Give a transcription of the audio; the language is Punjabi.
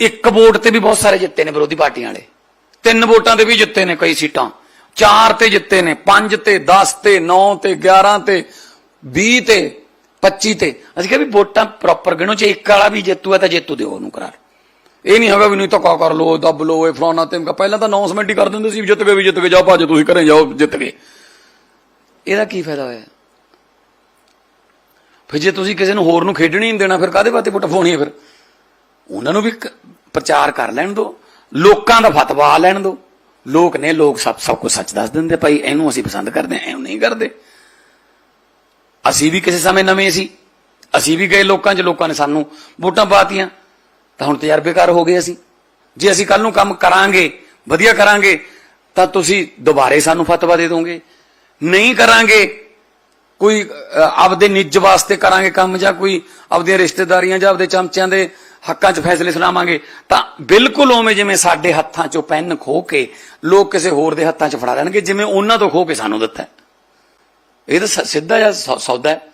ਇੱਕ ਵੋਟ ਤੇ ਵੀ ਬਹੁਤ ਸਾਰੇ ਜਿੱਤੇ ਨੇ ਵਿਰੋਧੀ ਪਾਰਟੀਆਂ ਵਾਲੇ। ਤਿੰਨ ਵੋਟਾਂ ਤੇ ਵੀ ਜਿੱਤੇ ਨੇ ਕਈ ਸੀਟਾਂ। ਚਾਰ ਤੇ ਜਿੱਤੇ ਨੇ, ਪੰਜ ਤੇ 10 ਤੇ 9 ਤੇ 11 ਤੇ 20 ਤੇ 25 ਤੇ। ਅਸੀਂ ਕਿਹਾ ਵੀ ਵੋਟਾਂ ਪ੍ਰੋਪਰ ਗਿਣੋ, ਜੇ ਇੱਕ ਵਾਲਾ ਵੀ ਜੇਤੂ ਹੈ ਤਾਂ ਜੇਤੂ ਦਿਓ ਉਹਨੂੰ ਕਰਾਰ। ਇਹ ਨਹੀਂ ਹੈਗਾ ਵੀ ਨਹੀਂ ਧੱਕਾ ਕਰ ਲੋ ਦੱਬ ਲੋ ਇਹ ਫਲਾਣਾ ਤੇ ਪਹਿਲਾਂ ਤਾਂ ਅਨਾਉਂਸਮੈਂਟ ਹੀ ਕਰ ਦਿੰਦੇ ਸੀ ਵੀ ਜਿੱਤ ਗਏ, ਵੀ ਜਿੱਤ ਗਏ, ਜਾਓ ਭਾਜੋ, ਤੁਸੀਂ ਘਰੇ ਜਾਓ, ਜਿੱਤ ਗਏ। ਇਹਦਾ ਕੀ ਫਾਇਦਾ ਹੋਇਆ? ਫਿਰ ਜੇ ਤੁਸੀਂ ਕਿਸੇ ਨੂੰ ਹੋਰ ਨੂੰ ਖੇਡਣ ਹੀ ਨਹੀਂ ਦੇਣਾ, ਫਿਰ ਕਾਦੇ ਵਾਸਤੇ ਵੋਟ ਪਾਉਣੀ ਹੈ ਫਿਰ? ਉਹਨਾਂ ਨੂੰ ਵੀ ਪ੍ਰਚਾਰ ਕਰ ਲੈਣ ਦਿਓ ਲੋਕਾਂ ਦਾ ਫਤਵਾ ਲੈਣ ਦਿਓ ਲੋਕ ਨੇ, ਲੋਕ ਸਭ ਸਭ ਕੁਝ ਸੱਚ ਦੱਸ ਦਿੰਦੇ, ਭਾਈ ਇਹਨੂੰ ਅਸੀਂ ਪਸੰਦ ਕਰਦੇ ਹਾਂ ਨਹੀਂ ਕਰਦੇ। ਅਸੀਂ ਵੀ ਕਿਸੇ ਸਮੇਂ ਨਵੇਂ ਸੀ। ਅਸੀਂ ਵੀ ਗਏ ਲੋਕਾਂ 'ਚ, ਲੋਕਾਂ ਨੇ ਸਾਨੂੰ ਵੋਟਾਂ ਪਾਤੀਆਂ। ਤਾਂ ਹੁਣ ਤਜਰਬੇਕਾਰ ਹੋ ਗਏ ਅਸੀਂ। ਜੇ ਅਸੀਂ ਕੱਲ ਨੂੰ ਕੰਮ ਕਰਾਂਗੇ, ਵਧੀਆ ਕਰਾਂਗੇ, ਤਾਂ ਤੁਸੀਂ ਦੁਬਾਰੇ ਸਾਨੂੰ ਫਤਵਾ ਦੇ ਦੋਗੇ। ਨਹੀਂ ਕਰਾਂਗੇ, ਕੋਈ ਆਪਦੇ ਨਿੱਜ ਵਾਸਤੇ ਕਰਾਂਗੇ ਕੰਮ ਜਾਂ ਕੋਈ ਆਪਦੀਆਂ ਰਿਸ਼ਤੇਦਾਰੀਆਂ ਜਾਂ ਆਪਦੇ ਚਮਚਿਆਂ ਦੇ ਹੱਕਾਂ 'ਚ ਫੈਸਲੇ ਸੁਣਾਵਾਂਗੇ, ਤਾਂ ਬਿਲਕੁਲ ਉਵੇਂ ਜਿਵੇਂ ਸਾਡੇ ਹੱਥਾਂ 'ਚੋਂ ਪੈਨ ਖੋ ਕੇ ਲੋਕ ਕਿਸੇ ਹੋਰ ਦੇ ਹੱਥਾਂ 'ਚ ਫੜਾ ਲੈਣਗੇ ਜਿਵੇਂ ਉਹਨਾਂ ਤੋਂ ਖੋ ਕੇ ਸਾਨੂੰ ਦਿੱਤਾ ਇਹ ਤਾਂ ਸਿੱਧਾ ਜਿਹਾ ਸੌ- ਸੌਦਾ ਹੈ।